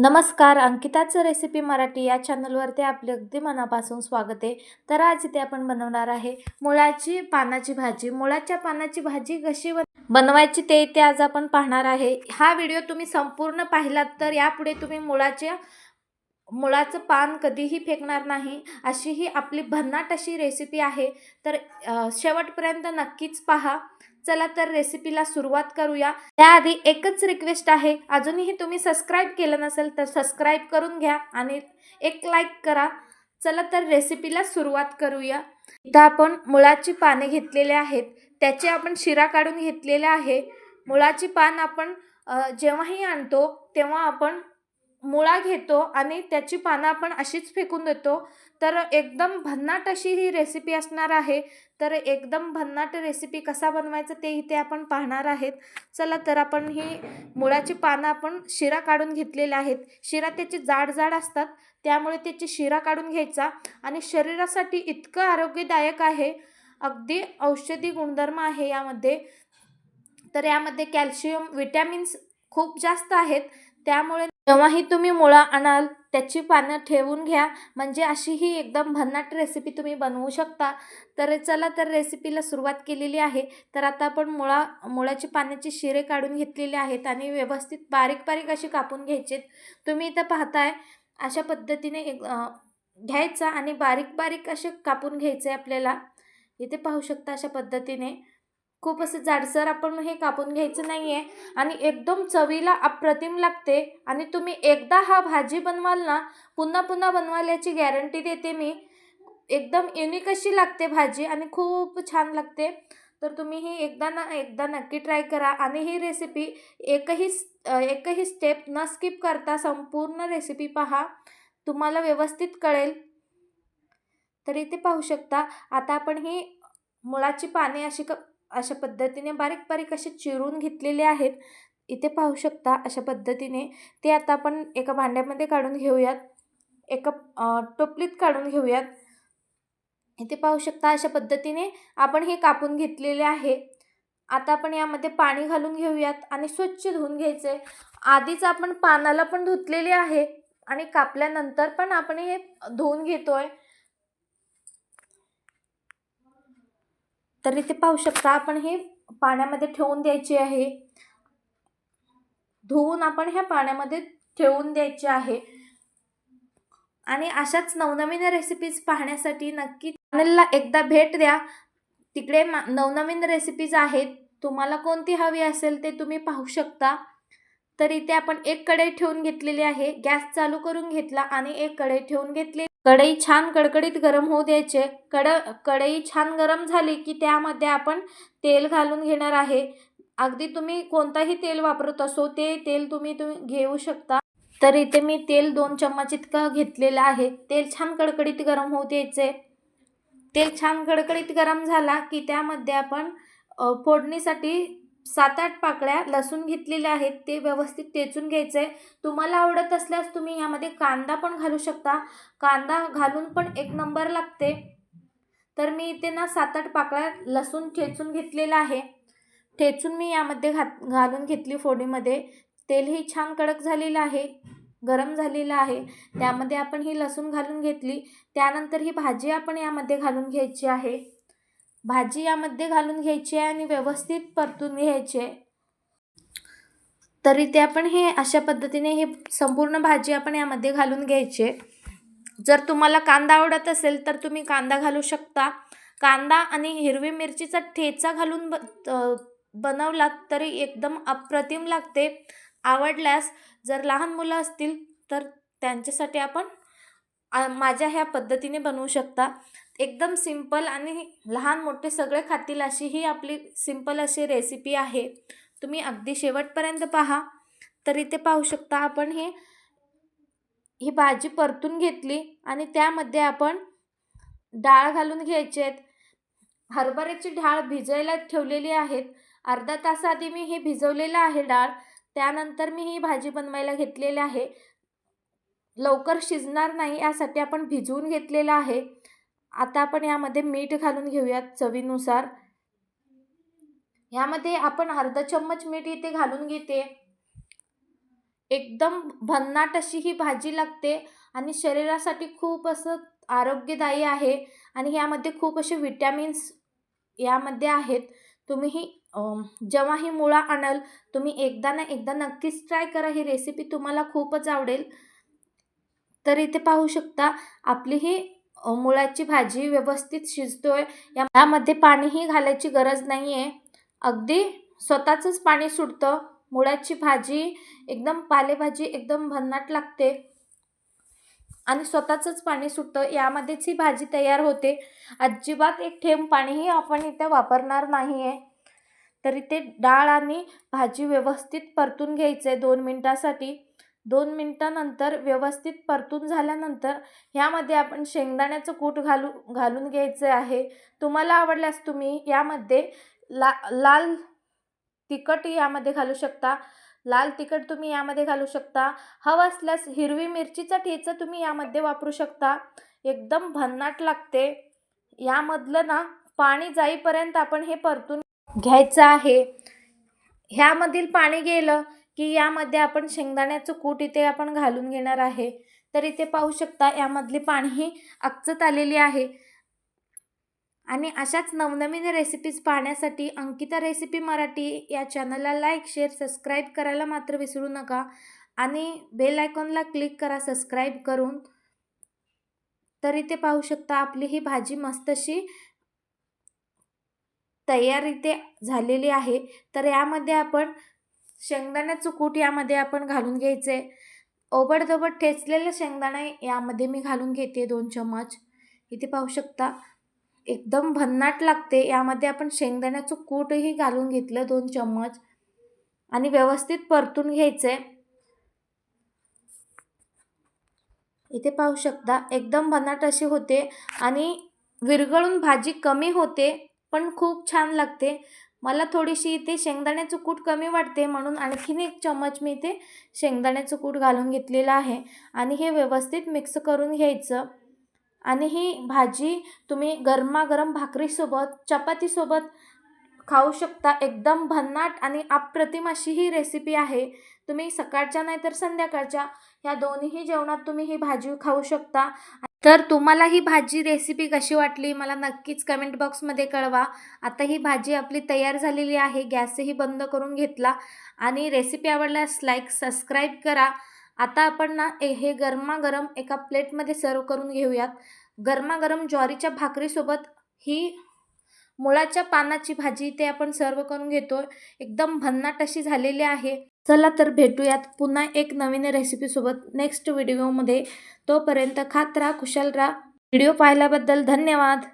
नमस्कार अंकिताचं रेसिपी मराठी या चॅनलवरती आपले अगदी मनापासून स्वागत आहे. तर आज इथे आपण बनवणार आहे मुळाची पानाची भाजी. मुळाच्या पानाची भाजी कशी बनवायची ते इथे आज आपण पाहणार आहे. हा व्हिडिओ तुम्ही संपूर्ण पाहिलात तर यापुढे तुम्ही मुळाच्या मुळाचं पान कधीही फेकणार नाही. अशी ही आपली भन्नाट अशी रेसिपी आहे. तर शेवटपर्यंत नक्कीच पहा. चला तर रेसिपीला सुरुवात करूया. त्याआधी एकच रिक्वेस्ट आहे. अजूनही तुम्ही सबस्क्राईब केलं नसेल तर सबस्क्राईब करून घ्या आणि एक लाईक करा. चला तर रेसिपीला सुरुवात करूया. इथं आपण मुळाची पाने घेतलेले आहेत. त्याचे आपण शिरा काढून घेतलेले आहे. मुळाची पान आपण जेव्हाही आणतो तेव्हा आपण मुळा घेतो आणि त्याची पानं आपण अशीच फेकून देतो. तर एकदम भन्नाट अशी ही रेसिपी असणार आहे. तर एकदम भन्नाट रेसिपी कसा बनवायचं ते इथे आपण पाहणार आहेत. चला तर आपण ही मुळाची पानं आपण शिरा काढून घेतलेल्या आहेत. शिरा त्याचे जाड जाड असतात. त्यामुळे त्याची शिरा काढून घ्यायचा आणि शरीरासाठी इतकं आरोग्यदायक आहे. अगदी औषधी गुणधर्म आहे यामध्ये. तर यामध्ये कॅल्शियम विटॅमिन्स खूप जास्त आहेत. त्यामुळे जेव्हाही तुम्ही मुळा आणाल त्याची पानं ठेवून घ्या. म्हणजे अशी ही एकदम भन्नाट रेसिपी तुम्ही बनवू शकता. तर चला तर रेसिपीला सुरुवात केलेली आहे. तर आता आपण मुळा मुळाची पाण्याची शिरे काढून घेतलेले आहेत आणि व्यवस्थित बारीक बारीक अशी कापून घ्यायचे तुम्ही इथं पाहताय अशा पद्धतीने एक घ्यायचा आणि बारीक बारीक असे कापून घ्यायचे आपल्याला. इथे पाहू शकता अशा पद्धतीने. खूप असं जाडसर आपण हे कापून घ्यायचं नाही आहे आणि एकदम चवीला अप्रतिम लागते. आणि तुम्ही एकदा हा भाजी बनवाल ना पुन्हा पुन्हा बनवाल याची गॅरंटी देते मी. एकदम युनिक अशी लागते भाजी आणि खूप छान लागते. तर तुम्ही ही एकदा ना एकदा नक्की ट्राय करा. आणि ही रेसिपी एकही एकही स्टेप न स्किप करता संपूर्ण रेसिपी पहा. तुम्हाला व्यवस्थित कळेल. तर इथे पाहू शकता आता आपण ही मुळाची पाने अशी क अशा पद्धतीने बारीक बारीक असे चिरून घेतलेले आहेत. इथे पाहू शकता अशा पद्धतीने ते आता आपण एका भांड्यामध्ये काढून घेऊयात. एका टोपलीत काढून घेऊयात. इथे पाहू शकता अशा पद्धतीने आपण हे कापून घेतलेले आहे. आता आपण यामध्ये पाणी घालून घेऊयात आणि स्वच्छ धुवून घ्यायचे. आधीच आपण पानाला पण धुतलेले आहे आणि कापल्यानंतर पण आपण हे धुवून घेतो आहे तर इथे पाहू शकता. आपण हे पाण्यामध्ये ठेवून द्यायचे आहे. धुवून आपण ह्या पाण्यामध्ये ठेवून द्यायचे आहे. आणि अशाच नवनवीन रेसिपीज पाहण्यासाठी नक्की चॅनलला एकदा भेट द्या. तिकडे मा नवनवीन रेसिपीज आहेत. तुम्हाला कोणती हवी असेल ते तुम्ही पाहू शकता. तर इथे आपण एक कढई ठेवून घेतलेली आहे. गॅस चालू करून घेतला आणि एक कढई ठेवून घेतली कढई छान कडकडीत गरम होऊ द्यायचे. कड कढई छान गरम झाली की त्यामध्ये आपण तेल घालून घेणार आहे. अगदी तुम्ही कोणताही तेल वापरत असो ते तेल तुम्ही तुम्ही घेऊ शकता. तर इथे मी तेल दोन चम्मच इतकं घेतलेलं आहे. तेल छान कडकडीत गरम होऊ द्यायचे. तेल छान कडकडीत गरम झाला की त्यामध्ये आपण फोडणीसाठी सात आठ पाकळ्या लसूण घेतलेल्या आहेत ते व्यवस्थित टेचून आहे तुम्हाला आवडत असल्यास तुम्ही यामध्ये कांदा पण घालू शकता. कांदा घालून पण एक नंबर लागते. तर मी इथे ना सात आठ पाकळ्या लसूण ठेचून घेतलेला आहे. ठेचून मी यामध्ये घात घालून घेतली फोडीमध्ये तेलही छान कडक झालेलं आहे गरम झालेलं आहे. त्यामध्ये आपण ही लसूण घालून घेतली. त्यानंतर ही भाजी आपण यामध्ये घालून घ्यायची आहे. भाजी यामध्ये घालून घ्यायची आहे आणि व्यवस्थित परतून घ्यायचे तरी ते आपण हे अशा पद्धतीने हे संपूर्ण भाजी आपण यामध्ये घालून घ्यायचे जर तुम्हाला कांदा आवडत असेल तर तुम्ही कांदा घालू शकता. कांदा आणि हिरवी मिरचीचा ठेचा घालून ब बनवलात तरी एकदम अप्रतिम लागते. आवडल्यास जर लहान मुलं असतील तर त्यांच्यासाठी आपण माझ्या ह्या पद्धतीने बनवू शकता. एकदम सिंपल आणि लहान मोठे सगळे खातील अशी ही आपली सिंपल अशी रेसिपी आहे. तुम्ही अगदी शेवटपर्यंत पहा. तर इथे पाहू शकता. आपण हे ही भाजी परतून घेतली आणि त्यामध्ये आपण डाळ घालून घ्यायची आहेत हरभऱ्याची डाळ भिजायला ठेवलेली आहेत अर्धा तास आधी मी हे भिजवलेलं आहे डाळ. त्यानंतर मी ही भाजी बनवायला घेतलेली आहे. लवकर शिजणार नाही यासाठी आपण भिजवून घेतलेलं आहे. आता आपण यामध्ये मीठ घालून घेऊयात चवीनुसार. यामध्ये आपण अर्धा चम्मच मीठ इथे घालून घेते. एकदम भन्नाट अशी ही भाजी लागते आणि शरीरासाठी खूप असं आरोग्यदायी आहे आणि यामध्ये खूप असे विटॅमिन्स यामध्ये आहेत. तुम्ही ही जेव्हा ही मुळा आणाल तुम्ही एकदा ना एकदा नक्कीच ट्राय करा. ही रेसिपी तुम्हाला खूपच आवडेल. तर इथे पाहू शकता आपली ही मुळाची भाजी व्यवस्थित शिजतोय. आहे यामध्ये पाणीही घालायची गरज नाही आहे अगदी स्वतःचंच पाणी सुटतं. मुळाची भाजी एकदम पालेभाजी एकदम भन्नाट लागते. आणि स्वतःचंच पाणी सुटतं. यामध्येच ही भाजी तयार होते. अजिबात एक थेंब पाणीही आपण इथे वापरणार नाही आहे तर इथे डाळ आणि भाजी व्यवस्थित परतून घ्यायचं आहे दोन मिनटासाठी. दोन मिनटानंतर व्यवस्थित परतून झाल्यानंतर ह्यामध्ये आपण शेंगदाण्याचं कूट घालू घालून घ्यायचं आहे. तुम्हाला आवडल्यास तुम्ही यामध्ये ला लाल तिखट यामध्ये घालू शकता. लाल तिखट तुम्ही यामध्ये घालू शकता. हवं असल्यास हिरवी मिरचीचा ठेचा तुम्ही यामध्ये वापरू शकता. एकदम भन्नाट लागते. यामधलं ना पाणी जाईपर्यंत आपण हे परतून घ्यायचं आहे. ह्यामधील पाणी गेलं की यामध्ये आपण शेंगदाण्याचं कूट इथे आपण घालून घेणार आहे. तर इथे पाहू शकता यामधली पाणीही अकचत आलेली आहे. आणि अशाच नवनवीन रेसिपीज पाहण्यासाठी अंकिता रेसिपी मराठी या चॅनलला लाईक शेअर सबस्क्राईब करायला मात्र विसरू नका. आणि बेल आयकॉनला क्लिक करा सबस्क्राईब करून. तर इथे पाहू शकता आपली ही भाजी मस्त अशी तयार इथे झालेली आहे. तर यामध्ये आपण शेंगदाण्याचं कूट यामध्ये आपण घालून घ्यायचं. आहे ओबडधोबड ठेचलेलं शेंगदाणा यामध्ये मी घालून घेते दोन चम्मच. इथे पाहू शकता एकदम भन्नाट लागते. यामध्ये आपण शेंगदाण्याचं कूटही घालून घेतलं दोन चम्मच. आणि व्यवस्थित परतून घ्यायचं. आहे इथे पाहू शकता एकदम भन्नाट अशी होते. आणि विरघळून भाजी कमी होते पण खूप छान लागते. मला थोडीशी इथे शेंगदाण्याचं कूट कमी वाटते म्हणून आणखीन एक चम्मच मी इथे शेंगदाण्याचं कूट घालून घेतलेलं आहे. आणि हे व्यवस्थित मिक्स करून घ्यायचं. आणि ही भाजी तुम्ही गरमागरम भाकरीसोबत चपातीसोबत खाऊ शकता. एकदम भन्नाट आणि अप्रतिम अशी ही रेसिपी आहे. तुम्ही सकाळच्या नाही तर संध्याकाळच्या ह्या दोन्हीही जेवणात तुम्ही ही भाजी खाऊ शकता. तर तुम्हाला ही भाजी रेसिपी कशी वाटली? मला नक्कीच कमेंट बॉक्समध्ये कळवा. आता ही भाजी आपली तयार झालेली आहे. गॅसही बंद करून घेतला. आणि रेसिपी आवडल्यास लाईक सबस्क्राईब करा. आता आपण ना ए- हे गरमागरम एका प्लेटमध्ये सर्व करून घेऊयात. गरमागरम ज्वारीच्या भाकरीसोबत ही मुळाच्या पानाची भाजी ते आपण सर्व करून घेतो एकदम भन्नाट अशी झालेली आहे. चला तर भेटूयात पुन्हा एक नवीन रेसिपीसोबत नेक्स्ट व्हिडिओमध्ये तोपर्यंत खात राहा कुशल राहा. व्हिडिओ पाहिल्याबद्दल धन्यवाद.